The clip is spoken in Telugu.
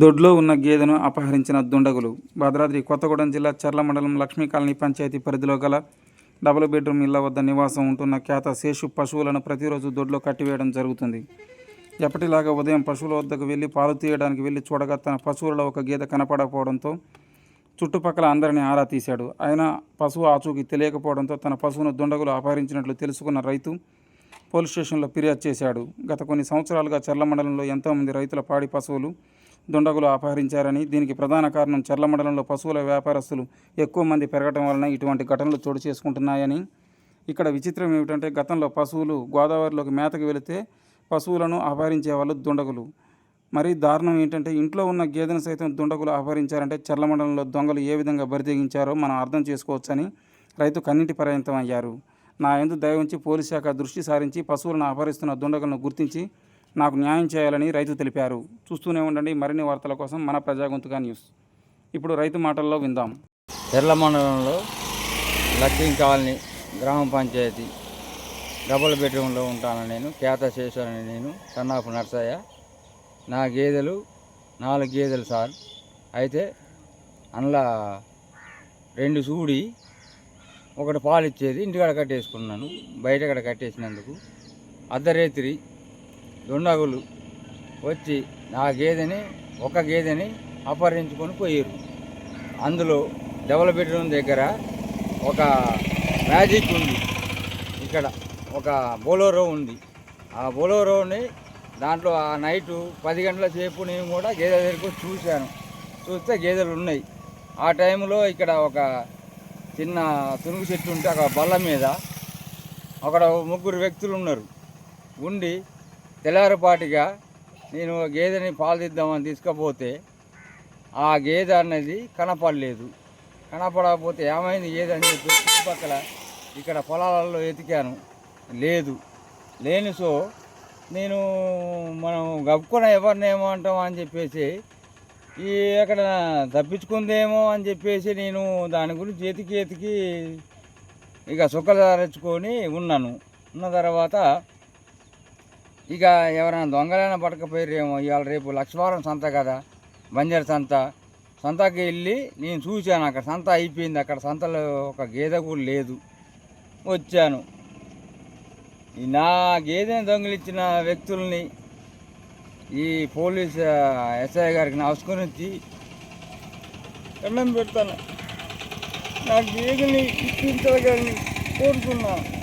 దొడ్లో ఉన్న గేదెను అపహరించిన దుండగులు. భద్రాద్రి కొత్తగూడెం జిల్లా చర్ల మండలం లక్ష్మీ కాలనీ పంచాయతీ పరిధిలో గల డబుల్ బెడ్రూమ్ ఇళ్ళ వద్ద నివాసం ఉంటున్న ఖ్యాత శేషు పశువులను ప్రతిరోజు దొడ్లో కట్టివేయడం జరుగుతుంది. ఎప్పటిలాగా ఉదయం పశువుల వద్దకు వెళ్ళి పాలు తీయడానికి వెళ్ళి చూడగా తన పశువులలో ఒక గేదె కనపడకపోవడంతో చుట్టుపక్కల అందరినీ ఆరా తీశాడు. అయినా పశువు ఆచూకీ తెలియకపోవడంతో తన పశువును దుండగులు అపహరించినట్లు తెలుసుకున్న రైతు పోలీస్ స్టేషన్లో ఫిర్యాదు చేశాడు. గత కొన్ని సంవత్సరాలుగా చర్ల మండలంలో ఎంతోమంది రైతుల పాడి పశువులు దుండగులు అపహరించారని దీనికి ప్రధాన కారణం చర్ల మండలంలో పశువుల వ్యాపారస్తులు ఎక్కువ మంది పెరగటం వలన ఇటువంటి ఘటనలు చోటు చేసుకుంటున్నాయని. ఇక్కడ విచిత్రం ఏమిటంటే గతంలో పశువులు గోదావరిలోకి మేతకు వెళితే పశువులను అపహరించే వాళ్ళు దుండగులు. మరీ దారుణం ఏంటంటే ఇంట్లో ఉన్న గేదెను సైతం దుండగులు అపహరించారంటే చర్ల మండలంలో దొంగలు ఏ విధంగా బరితెగించారో మనం అర్థం చేసుకోవచ్చని రైతు కన్నింటి పర్యంతం అయ్యారు. నా ఎందు దయ ఉంచి పోలీస్ శాఖ దృష్టి సారించి పశువులను అపహరిస్తున్న దుండగులను గుర్తించి నాకు న్యాయం చేయాలని రైతు తెలిపారు. చూస్తూనే ఉండండి మరిన్ని వార్తల కోసం మన ప్రజాగొంతుగా న్యూస్. ఇప్పుడు రైతు మాటల్లో విందాం. తెర్ల మండలంలో లక్ష్మీ కాలనీ గ్రామ పంచాయతీ డబుల్ బెడ్రూమ్లో ఉంటాను నేను. కేత శేషని నేను సన్నాపు నర్సయ్య. నా గేదెలు నాలుగు గేదెలు సార్. అయితే అందులో రెండు సూడి ఒకటి పాలు ఇచ్చేది. ఇంటికాడ కట్టేసుకున్నాను. బయట కాడ కట్టేసినందుకు. అర్ధరేత్రి దుండగులు వచ్చి నా గేదెని ఒక గేదెని అపహరించుకొని పోయారు అందులో డబుల్ బెడ్రూమ్ దగ్గర ఒక మ్యాజిక్ ఉంది. ఇక్కడ ఒక బోలోరో ఉంది. ఆ బోలోరోని దాంట్లో ఆ నైటు పది గంటల సేపు నేను కూడా గేదె దగ్గరికి చూశాను. చూస్తే గేదెలు ఉన్నాయి. ఆ టైంలో ఇక్కడ ఒక చిన్న తునుగు చెట్టు ఉంటే ఒక బల్ల మీద అక్కడ ముగ్గురు వ్యక్తులు ఉన్నారు. ఉండి తెల్లారిపాటిగా నేను గేదెని పాలు తీద్దామని తీసుకపోతే ఆ గేదె అనేది కనపడలేదు. కనపడకపోతే ఏమైంది గేదె అని చెప్పి చుట్టుపక్కల ఇక్కడ పొలాలలో ఎతికాను లేదు. లేని సో నేను మనం గప్పుకున్న ఎవరినేమో అంటాం అని చెప్పేసి ఈ అక్కడ తప్పించుకుందేమో అని చెప్పేసి నేను దాని గురించి ఎతికి ఎతికి ఇక సుఖదారించుకొని ఉన్నాను. ఉన్న తర్వాత ఇక ఎవరైనా దొంగలైనా పడకపోయారేమో ఇవాళ రేపు లక్ష్మీవారం సంత కదా బంజారు సంత. సంతకి వెళ్ళి నేను చూశాను అక్కడ సంత అయిపోయింది. అక్కడ సంతలో ఒక గేదె కూడా లేదు. వచ్చాను. నా గేదెని దొంగిలించిన వ్యక్తుల్ని ఈ పోలీస్ ఎస్ఐ గారికి నమస్కరించి దండం పెడతాను. నా గేదెని ఇప్పించాలని కోరుతున్నాను